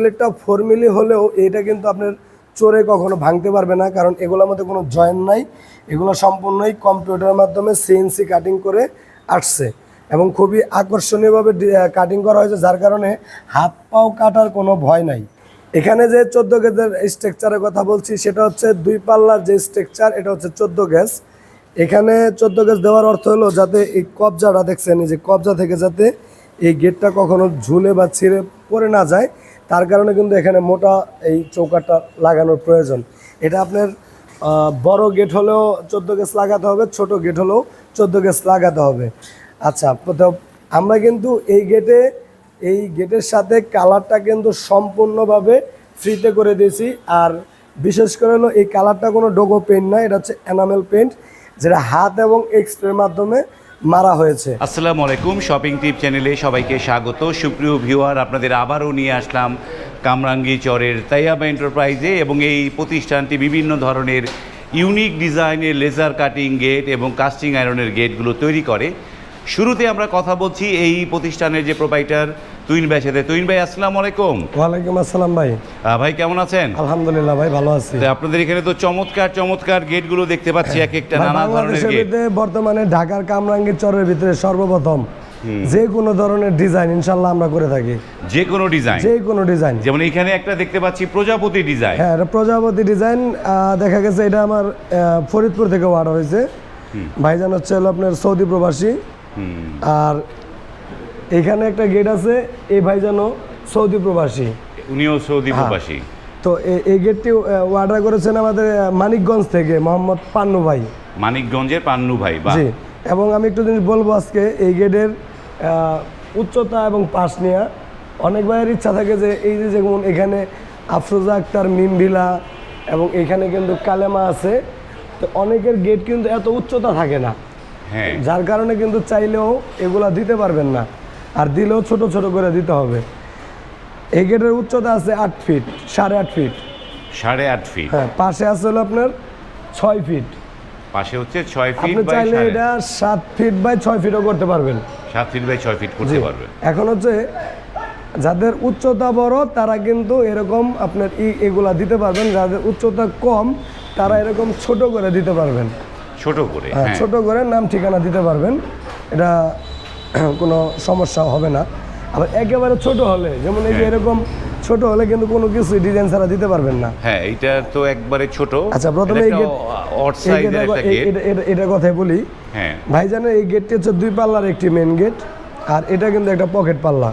প্লেটটা ফোর মিলি হলেও এটা কিন্তু আপনার চোরে কখনো ভাঙতে পারবে না, কারণ এগুলোর মধ্যে কোনো জয়েন্ট নাই। এগুলো সম্পূর্ণই কম্পিউটারের মাধ্যমে সিএনসি কাটিং করে আসছে এবং খুবই আকর্ষণীয়ভাবে কাটিং করা হয়েছে, যার কারণে হাত পাও কাটার কোনো ভয় নাই। এখানে যে চোদ্দ গেজের স্ট্রাকচারের কথা বলছি, সেটা হচ্ছে দুই পাল্লার যে স্ট্রাকচার এটা হচ্ছে চোদ্দ গ্যাস। এখানে চোদ্দ গ্যাস দেওয়ার অর্থ হলো যাতে এই কবজাটা, দেখছেন যে কবজা থেকে যাতে এই গেটটা কখনো ঝুলে বা ছিঁড়ে পড়ে না যায় তার কারণে কিন্তু এখানে মোটা এই চৌকাটা লাগানোর প্রয়োজন। এটা আপনার বড় গেট হলেও চোদ্দ গ্যাস লাগাতে হবে, ছোট গেট হলেও চোদ্দ গ্যাস লাগাতে হবে। আচ্ছা তো আমরা কিন্তু এই গেটে এই গেটের সাথে কালারটা কিন্তু সম্পূর্ণভাবে ফ্রিতে করে দিয়েছি। আর বিশেষ করে হলো এই কালারটা কোনো ডোগো পেন্ট না, এটা হচ্ছে এনামেল পেন্ট যেটা হাত এবং এক্সপ্রের মাধ্যমে মারা হয়েছে। আসসালামু আলাইকুম শপিং টিপ চ্যানেলে সবাইকে স্বাগত। সুপ্রিয় ভিউয়ার, আপনাদের আবারও নিয়ে আসলাম কামরাঙ্গি চরের তাইয়াবা এন্টারপ্রাইজে এবং এই প্রতিষ্ঠানটি বিভিন্ন ধরনের ইউনিক ডিজাইনের লেজার কাটিং গেট এবং কাস্টিং আয়রনের গেটগুলো তৈরি করে। শুরুতে আমরা কথা বলছি এই প্রতিষ্ঠানের যে প্রোপাইটার তুইন ভাই সাথে। তুইন ভাই আসসালামু আলাইকুম। ওয়ালাইকুম আসসালাম ভাই। ভাই কেমন আছেন? আলহামদুলিল্লাহ ভাই ভালো আছি। আপনাদের এখানে তো চমৎকার চমৎকার গেটগুলো দেখতে পাচ্ছি এক একটা নানা ধরনের গেট। বর্তমানে ঢাকার কামরাঙ্গীর চরের ভিতরে সর্বপ্রথম যে কোনো ধরনের ডিজাইন ইনশাল্লাহ আমরা করে থাকি। যে কোনো ডিজাইন। যে কোনো ডিজাইন। যেমন এখানে একটা দেখতে পাচ্ছি প্রজাপতি ডিজাইন। হ্যাঁ এটা প্রজাপতি ডিজাইন দেখা গেছে এটা আমার ফরিদপুর থেকে অর্ডার হয়েছে। ভাইজান হচ্ছে হলো আপনার সৌদি প্রবাসী। আর এখানে একটা গেট আছে এই যেন সৌদি প্রবাসী। উনিও সৌদি হ্যাঁ। প্রবাসী। তো এই গেটটি অর্ডার করেছেন আমাদের মানিকগঞ্জ থেকে মোহাম্মদ পান্নু ভাই। মানিকগঞ্জের পান্নু ভাই জি এবং আমি একটু জিনিস বলব আজকে এই গেটের উচ্চতা এবং পাশ নেওয়া অনেক ভাইয়ের ইচ্ছা থাকে যে এই যে যেমন এখানে আফরোজা আক্তার মিমভিলা এবং এখানে কিন্তু কালেমা আছে তো অনেকের গেট কিন্তু এত উচ্চতা থাকে না। হ্যাঁ। যার কারণে কিন্তু চাইলেও এগুলা দিতে পারবেন না। আর দিলেও ছোট ছোট করে দিতে হবে। এই গেটের উচ্চতা আছে আট ফিট সাড়ে আট ফিট। সাড়ে আট ফিট। হ্যাঁ পাশে আছে হলো আপনার ছয় ফিট। পাশে হচ্ছে ছয় ফিট আপনি চাইলে এটা সাত ফিট বাই ছয় ফিটও করতে পারবেন। সাত ফিট বাই ছয় ফিট করতে পারবে এখন হচ্ছে যাদের উচ্চতা বড় তারা কিন্তু এরকম আপনার এগুলা দিতে পারবেন। যাদের উচ্চতা কম তারা এরকম ছোট করে দিতে পারবেন। ছোট করে হ্যাঁ, হ্যাঁ। ছোট করে নাম ঠিকানা দিতে পারবেন। এটা কোনো সমস্যা হবে না। আবার একেবারে ছোট হলে যেমন এই যে হ্যাঁ। এরকম ছোট হলে কিন্তু কোনো কিছু ডিজাইন ছাড়া দিতে পারবেন না। হ্যাঁ এইটা তো একবারে ছোট। আচ্ছা, প্রথমে এই গেট- অট এই গেট এটা- এটা- কথাই বলি। হ্যাঁ। ভাইজানের এই গেটটি হচ্ছে দুই পাল্লার একটি মেন গেট আর এটা কিন্তু একটা পকেট পাল্লা।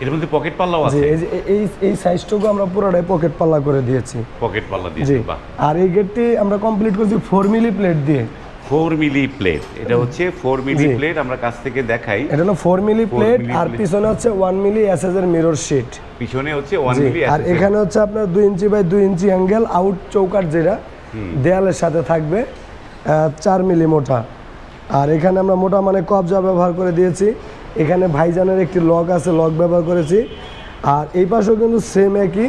এর মধ্যে পকেট পাল্লাও আছে? এই এই এই সাইজটুকু আমরা পুরোটাই পকেট পাল্লা করে দিয়েছি। পকেট পাল্লা দিয়েছে আর এই গেটটি আমরা কমপ্লিট করেছি ফোর মিলি প্লেট দিয়ে। Four milli plate. এটা হচ্ছে ফোর মিলি প্লেট আমরা কাছ থেকে দেখাই। এটা হলো ফোর মিলি প্লেট আর পিছনে হচ্ছে ওয়ান মিলি এসএস এর মিরর শিট। পিছনে হচ্ছে ওয়ান মিলি আর এখানে হচ্ছে আপনার দুই ইঞ্চি বাই দুই ইঞ্চি অ্যাঙ্গেল আউট চৌকাট যেটা দেয়ালের সাথে থাকবে চার মিলি মোটা। আর এখানে আমরা মোটা মানে কবজা ব্যবহার করে দিয়েছি। এখানে ভাইজানের একটি লক আছে লক ব্যবহার করেছি। আর এই পাশেও কিন্তু সেম একই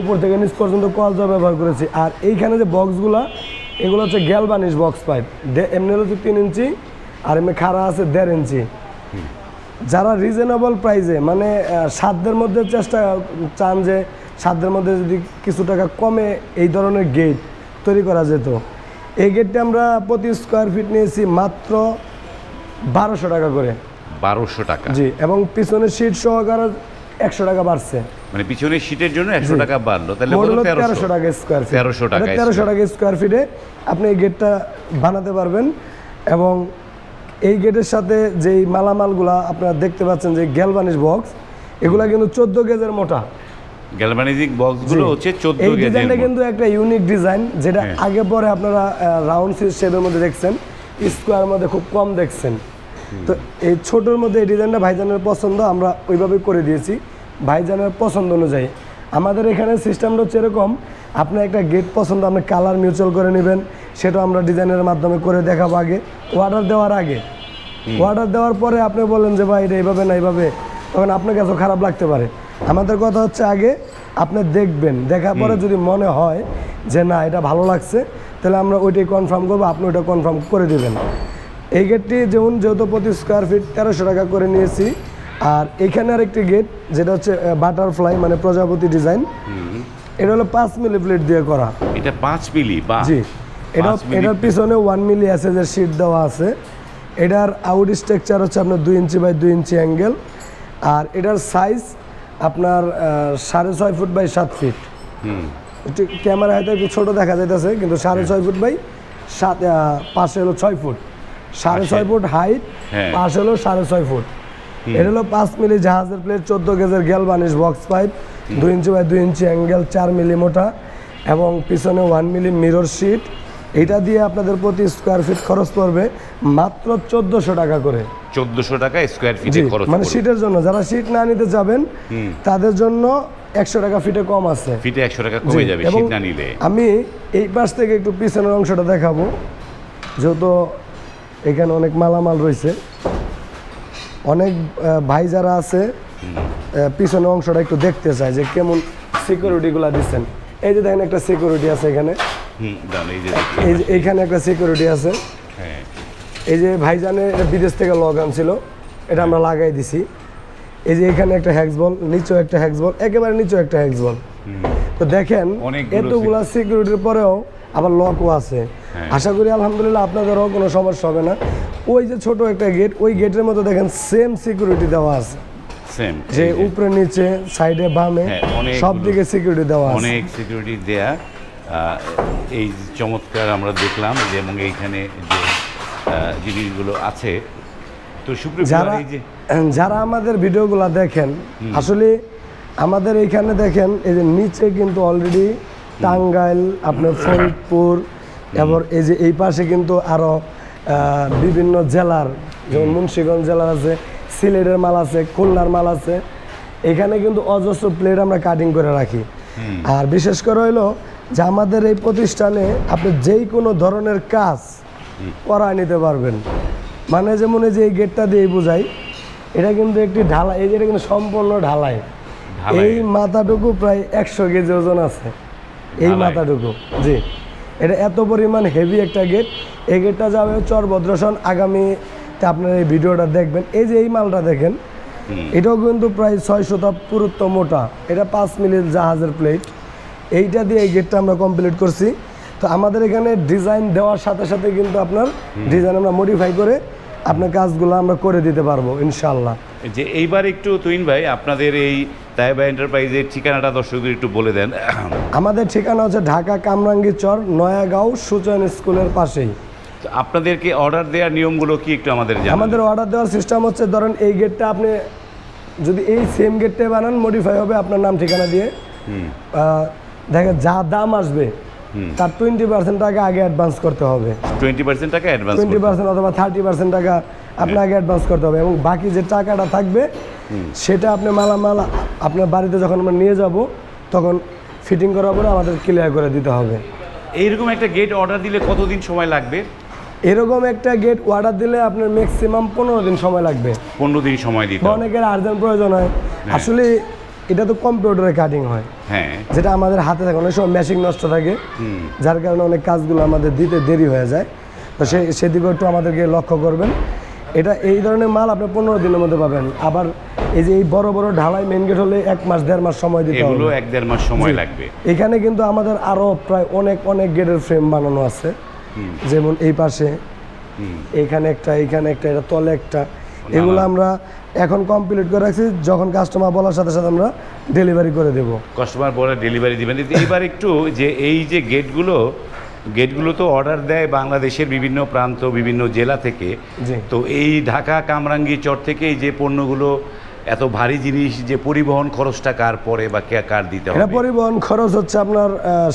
উপর থেকে নিচ পর্যন্ত কবজা ব্যবহার করেছি। আর এইখানে যে বক্সগুলা এগুলো হচ্ছে গ্যালবানিশ বক্স পাইপ। এমনি হচ্ছে তিন ইঞ্চি আর এমনি খাড়া আছে দেড় ইঞ্চি। যারা রিজনেবল প্রাইসে মানে সাধ্যের মধ্যে চেষ্টা চান যে সাধ্যের মধ্যে যদি কিছু টাকা কমে এই ধরনের গেট তৈরি করা যেত। এই গেটটা আমরা প্রতি স্কোয়ার ফিট নিয়েছি মাত্র বারোশো টাকা করে। বারোশো টাকা। জি এবং পিছনে সিট সহকারে একশো টাকা বাড়ছে। মানে পিছনের সিটের জন্য একশো টাকা বাড়লো। তাহলে হলো তেরোশো। তেরোশো টাকা স্কোয়ার ফিট 1300 টাকা তেরোশো টাকা স্কোয়ার ফিটে আপনি এই গেটটা বানাতে পারবেন এবং এই গেটের সাথে যেই মালামালগুলা আপনারা দেখতে পাচ্ছেন যে গ্যালভানিশ বক্স এগুলা কিন্তু চোদ্দ গেজের মোটা। গ্যালভানিজিক বক্সগুলো হচ্ছে চোদ্দ এই ডিজাইনটা কিন্তু একটা ইউনিক ডিজাইন যেটা হ্যাঁ। আগে পরে আপনারা রাউন্ড শেপের মধ্যে দেখছেন স্কোয়ার মধ্যে খুব কম দেখছেন। তো এই ছোটোর মধ্যে এই ডিজাইনটা ভাইজানের পছন্দ আমরা ওইভাবে করে দিয়েছি। ভাইজানের পছন্দ অনুযায়ী। আমাদের এখানে সিস্টেমটা হচ্ছে এরকম আপনার একটা গেট পছন্দ আপনি কালার মিউচুয়াল করে নেবেন সেটা আমরা ডিজাইনের মাধ্যমে করে দেখাবো আগে। অর্ডার দেওয়ার আগে। অর্ডার দেওয়ার পরে আপনি বলেন যে ভাই এটা এইভাবে না এইভাবে। তখন আপনার কাছেও খারাপ লাগতে পারে। আমাদের কথা হচ্ছে আগে আপনি দেখবেন দেখার পরে যদি মনে হয় যে না এটা ভালো লাগছে তাহলে আমরা ওইটাই কনফার্ম করব আপনি ওইটা কনফার্ম করে দেবেন। এই গেটটি যেমন যেহেতু প্রতি স্কোয়ার ফিট তেরোশো টাকা করে নিয়েছি আর এখানে আরেকটি গেট যেটা হচ্ছে বাটারফ্লাই মানে প্রজাপতি ডিজাইন এটা হলো পাঁচ মিলি প্লেট দিয়ে করা। এটা পাঁচ মিলি বা জি। এটা এটার পিছনে ওয়ান মিলি যে শিট দেওয়া আছে। এটার আউট স্ট্রাকচার হচ্ছে আপনার দুই ইঞ্চি বাই দুই ইঞ্চি অ্যাঙ্গেল আর এটার সাইজ আপনার সাড়ে ছয় ফুট বাই সাত ফিট একটু ক্যামেরা হয়তো একটু ছোটো দেখা যাইতেছে কিন্তু সাড়ে ছয় ফুট বাই সাত পাশে হলো ছয় ফুট সাড়ে ছয় ফুট হাইট হ্যাঁ। পাশে হলো সাড়ে ছয় ফুট এটা হলো পাঁচ মিলি জাহাজের প্লেট চোদ্দ গেজের গ্যাল বানিশ বক্স পাইপ দুই ইঞ্চি বাই দুই ইঞ্চি অ্যাঙ্গেল চার মিলি মোটা এবং পিছনে ওয়ান মিলি মিরর শিট এটা দিয়ে আপনাদের প্রতি স্কোয়ার ফিট খরচ পড়বে মাত্র চোদ্দোশো টাকা করে। চোদ্দশো টাকা স্কোয়ার ফিটে খরচ মানে। শীটের জন্য। যারা শীট না নিতে যাবেন তাদের জন্য একশো টাকা ফিটে কম আছে। ফিটে একশো টাকা কমে যাবে এবং না নিলে। আমি এই পাশ থেকে একটু পিছনের অংশটা দেখাবো যেহেতু এখানে অনেক মালামাল রয়েছে। অনেক ভাই যারা আছে পিছনের অংশটা একটু দেখতে চায় যে কেমন সিকিউরিটিগুলো দিচ্ছেন। এই যে দেখেন একটা সিকিউরিটি আছে এখানে। এইখানে একটা সিকিউরিটি আছে। হ্যাঁ। এই যে ভাইজানের এটা বিদেশ থেকে লগ ছিল এটা আমরা লাগাই দিছি। এই যে এখানে একটা হ্যাক্স বল নিচেও একটা হ্যাক্স বল একেবারে নিচেও একটা হ্যাক্স বল তো দেখেন এতগুলা সিকিউরিটির পরেও আবার লকও আছে। হ্যাঁ। আশা করি আলহামদুলিল্লাহ আপনাদেরও কোনো সমস্যা হবে না। ওই যে ছোট একটা গেট ওই গেটের মতো দেখেন সেম সিকিউরিটি দেওয়া আছে। সেম যে উপরে নিচে সাইডে বামে হ্যাঁ, সব দিকে সিকিউরিটি দেওয়া আছে। অনেক সিকিউরিটি দেয়া। এই চমৎকার আমরা দেখলাম যে এবং এইখানে যে জিনিসগুলো আছে। তো যারা যারা আমাদের ভিডিওগুলো দেখেন আসলে আমাদের এইখানে দেখেন এই যে নিচে কিন্তু অলরেডি টাঙ্গাইল আপনার ফরিদপুর এবং এই যে এই পাশে কিন্তু আরও বিভিন্ন জেলার যেমন মুন্সিগঞ্জ জেলার আছে সিলেটের মাল আছে খুলনার মাল আছে। এখানে কিন্তু অজস্র প্লেট আমরা কাটিং করে রাখি। আর বিশেষ করে হইল যে আমাদের এই প্রতিষ্ঠানে আপনি যেই কোনো ধরনের কাজ করায় নিতে পারবেন। মানে যেমন এই যে এই গেটটা দিয়ে বোঝাই এটা কিন্তু একটি ঢালাই এই যে এটা কিন্তু সম্পূর্ণ ঢালাই। ঢালাই। এই মাথাটুকু প্রায় একশো কেজি ওজন আছে। এই। মাথাটুকু জি। এটা এত পরিমাণ হেভি একটা গেট এই গেটটা যাবে চর ভদ্রসন আগামীতে আপনার এই ভিডিওটা দেখবেন। এই যে এই মালটা দেখেন এটাও কিন্তু প্রায় ছয় শতাব পুরুত্ব মোটা। এটা পাঁচ মিলির জাহাজের প্লেট এইটা দিয়ে এই গেটটা আমরা কমপ্লিট করছি। তো আমাদের এখানে ডিজাইন দেওয়ার সাথে সাথে কিন্তু আপনার ডিজাইন আমরা মডিফাই করে আপনার কাজগুলো আমরা করে দিতে পারব ইনশাল্লাহ যে এইবার একটু তুইন ভাই আপনাদের এই তাইবা এন্টারপ্রাইজের ঠিকানাটা দর্শকদের একটু বলে দেন। আমাদের ঠিকানা হচ্ছে ঢাকা কামরাঙ্গি চর নয়াগাঁও সুচয়ন স্কুলের পাশেই। আপনাদেরকে অর্ডার দেওয়ার নিয়মগুলো কি একটু আমাদের আমাদের অর্ডার দেওয়ার সিস্টেম হচ্ছে ধরেন এই গেটটা আপনি যদি এই সেম গেটটাই বানান মডিফাই হবে আপনার নাম ঠিকানা দিয়ে। দেখেন যা দাম আসবে তার টোয়েন্টি পার্সেন্ট টাকা আগে অ্যাডভান্স করতে হবে। টোয়েন্টি পার্সেন্ট টাকা অ্যাডভান্স টোয়েন্টি পার্সেন্ট অথবা থার্টি পার্সেন্ট টাকা আপনাকে অ্যাডভান্স করতে হবে এবং বাকি যে টাকাটা থাকবে সেটা আপনি মালামাল আপনার বাড়িতে যখন আমরা নিয়ে যাব তখন ফিটিং করার পরে আমাদের ক্লিয়ার করে দিতে হবে। এইরকম একটা গেট অর্ডার দিলে কতদিন সময় লাগবে? এরকম একটা গেট অর্ডার দিলে আপনার ম্যাক্সিমাম পনেরো দিন সময় লাগবে। পনেরো দিন সময় দিতে অনেকের আর্জেন্ট প্রয়োজন হয়। আসলে এটা তো কম্পিউটারে কাটিং হয়। হ্যাঁ। যেটা আমাদের হাতে থাকে অনেক সময় মেশিন নষ্ট থাকে। যার কারণে অনেক কাজগুলো আমাদের দিতে দেরি হয়ে যায়। তো সে সেদিকে একটু আমাদেরকে লক্ষ্য করবেন। এটা এই ধরনের মাল আপনি পনেরো দিনের মধ্যে পাবেন। আবার এই যে এই বড় বড় ঢালাই মেন গেট হলে এক মাস দেড় মাস সময় দিতে হবে। এক দেড় মাস সময় লাগবে। এখানে কিন্তু আমাদের আরও প্রায় অনেক অনেক গেটের ফ্রেম বানানো আছে। যেমন এই পাশে। এখানে একটা এইখানে একটা এটা তলে একটা। এগুলো আমরা এখন কমপ্লিট করে রাখছি যখন কাস্টমার বলার সাথে সাথে আমরা ডেলিভারি করে দেবো। কাস্টমার পরে ডেলিভারি দিবেন। এইবার একটু যে এই যে গেটগুলো গেটগুলো তো অর্ডার দেয় বাংলাদেশের বিভিন্ন প্রান্ত বিভিন্ন জেলা থেকে। তো এই ঢাকা কামরাঙ্গি চর থেকে এই যে পণ্যগুলো এত ভারী জিনিস যে পরিবহন খরচটা কার পরে বা কে কার দিতে হবে? পরিবহন খরচ হচ্ছে আপনার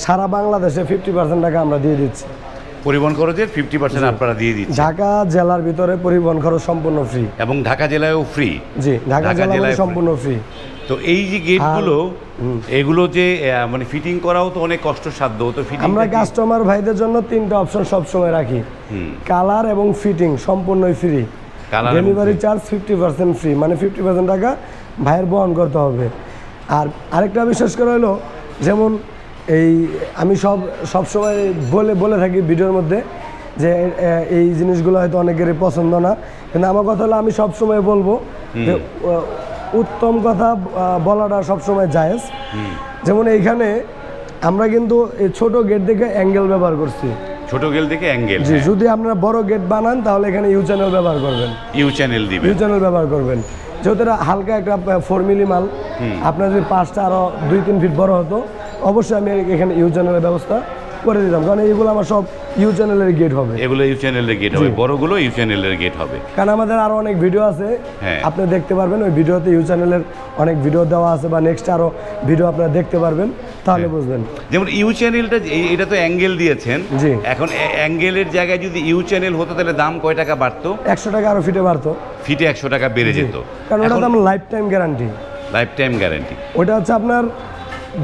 সারা বাংলাদেশে ফিফটি পার্সেন্ট টাকা আমরা দিয়ে দিচ্ছি। পরিবহন খরচের ফিফটি পার্সেন্ট আপনারা দিয়ে দিচ্ছেন। ঢাকা জেলার ভিতরে পরিবহন খরচ সম্পূর্ণ ফ্রি এবং ঢাকা জেলায়ও ফ্রি জি ঢাকা জেলায় সম্পূর্ণ ফ্রি তো এই যে গেটগুলো এগুলো যে মানে ফিটিং করাও তো অনেক কষ্টসাধ্য। তো ফিটিং আমরা কাস্টমার ভাইদের জন্য তিনটা অপশন সবসময় রাখি। কালার এবং ফিটিং সম্পূর্ণই free delivery charge fifty percent free মানে ফিফটি পার্সেন্ট টাকা ভাইয়ের বহন করতে হবে। আর আরেকটা বিশেষ করে হলো যেমন এই আমি সব সবসময় বলে বলে থাকি ভিডিওর মধ্যে যে এই জিনিসগুলো হয়তো অনেকেরই পছন্দ না। কিন্তু আমার কথা হলো আমি সবসময় বলব যে উত্তম কথা বলাটা সবসময় জায়েজ। যেমন এইখানে আমরা কিন্তু এই ছোট গেট দেখে অ্যাঙ্গেল ব্যবহার করছি। ছোট গেল থেকে অ্যাঙ্গেল জি যদি আপনারা বড় গেট বানান তাহলে এখানে ইউ চ্যানেল ব্যবহার করবেন। ইউ চ্যানেল দিবে ইউ চ্যানেল ব্যবহার করবেন। যেহেতু হালকা একটা ফোর মিলি। আপনার যদি পাঁচটা আরও দুই তিন ফিট বড় হতো অবশ্যই আমি এখানে ইউ চ্যানেলের ব্যবস্থা করে দিতাম কারণ এইগুলো আমার সব ইউ চ্যানেলের গেট হবে। এগুলো ইউ চ্যানেলের গেট হবে। বড়গুলো ইউ চ্যানেলের গেট হবে। কারণ আমাদের আরও অনেক ভিডিও আছে। হ্যাঁ। আপনি দেখতে পারবেন ওই ভিডিওতে ইউ চ্যানেলের অনেক ভিডিও দেওয়া আছে বা নেক্সট আরও ভিডিও আপনারা দেখতে পারবেন। তাহলে বুঝবেন যেমন ইউ চ্যানেলটা এটা তো অ্যাঙ্গেল দিয়েছেন। জি। এখন অ্যাঙ্গেলের জায়গায় যদি ইউ চ্যানেল হতো তাহলে দাম কয় টাকা বাড়তো? একশো টাকা আরও ফিটে বাড়তো। ফিটে একশো টাকা বেড়ে যেত। কারণ ওটা তো আমার lifetime guarantee lifetime guarantee ওটা হচ্ছে আপনার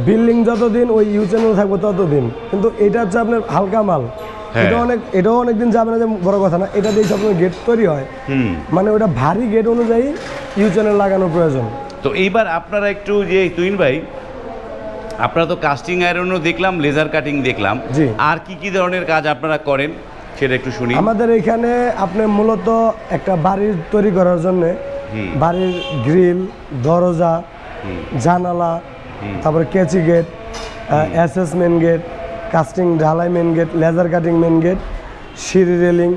বিল্ডিং যতদিন ওই ইউ চ্যানেল থাকবে ততদিন। কিন্তু এটা হচ্ছে আপনার হালকা মাল। হ্যাঁ। এটা অনেক এটাও অনেক দিন যাবে না যে বড় কথা না এটা দিয়ে আপনার গেট তৈরি হয়। মানে ওটা ভারী গেট অনুযায়ী ইউ চ্যানেল লাগানোর প্রয়োজন। তো এইবার আপনারা একটু যে তুইন ভাই আপনারা তো কাস্টিং আয়রনও দেখলাম লেজার কাটিং দেখলাম। জি। আর কি কি ধরনের কাজ আপনারা করেন সেটা একটু শুনি। আমাদের এখানে আপনি মূলত একটা বাড়ির তৈরি করার জন্য বাড়ির গ্রিল দরজা জানালা তারপরে কেচি গেট অ্যাসেস মেন গেট কাস্টিং ঢালাই main gate laser cutting main gate সিঁড়ি রেলিং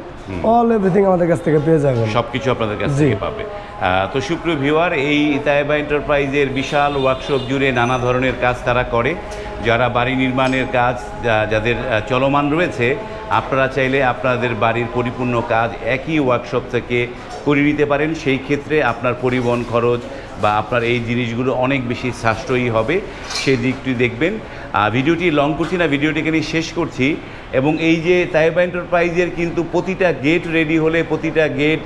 অল এভরিথিং আমাদের কাছ থেকে পেয়ে যাবেন। সব কিছু আপনাদের কাছ থেকে পাবে। তো সুপ্রিয় ভিউয়ার এই ইতায়বা এন্টারপ্রাইজের বিশাল ওয়ার্কশপ জুড়ে নানা ধরনের কাজ তারা করে। যারা বাড়ি নির্মাণের কাজ যাদের চলমান রয়েছে আপনারা চাইলে আপনাদের বাড়ির পরিপূর্ণ কাজ একই ওয়ার্কশপ থেকে করে নিতে পারেন, সেই ক্ষেত্রে আপনার পরিবহন খরচ বা আপনার এই জিনিসগুলো অনেক বেশি সাশ্রয়ী হবে। সেই দিকটি দেখবেন। ভিডিওটি লং করছি না, ভিডিওটি এখানে শেষ করছি। এবং এই যে তাইবা এন্টারপ্রাইজের কিন্তু প্রতিটা গেট রেডি হলে, প্রতিটা গেট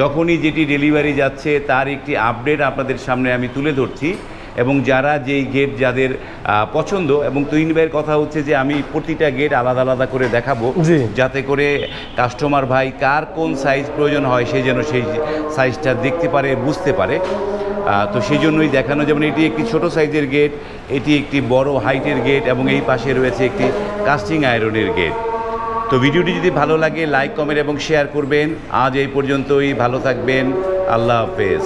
যখনই যেটি ডেলিভারি যাচ্ছে, তার একটি আপডেট আপনাদের সামনে আমি তুলে ধরছি। এবং যারা যেই গেট যাদের পছন্দ এবং তুইন ভাইয়ের কথা হচ্ছে যে আমি প্রতিটা গেট আলাদা আলাদা করে দেখাবো যাতে করে কাস্টমার ভাই কার কোন সাইজ প্রয়োজন হয় সে যেন সেই সাইজটা দেখতে পারে বুঝতে পারে। তো সেই জন্যই দেখানো যেমন এটি একটি ছোট সাইজের গেট এটি একটি বড় হাইটের গেট এবং এই পাশে রয়েছে একটি কাস্টিং আয়রনের গেট তো ভিডিওটি যদি ভালো লাগে লাইক কমেন্ট এবং শেয়ার করবেন। আজ এই পর্যন্তই ভালো থাকবেন আল্লাহ হাফেজ।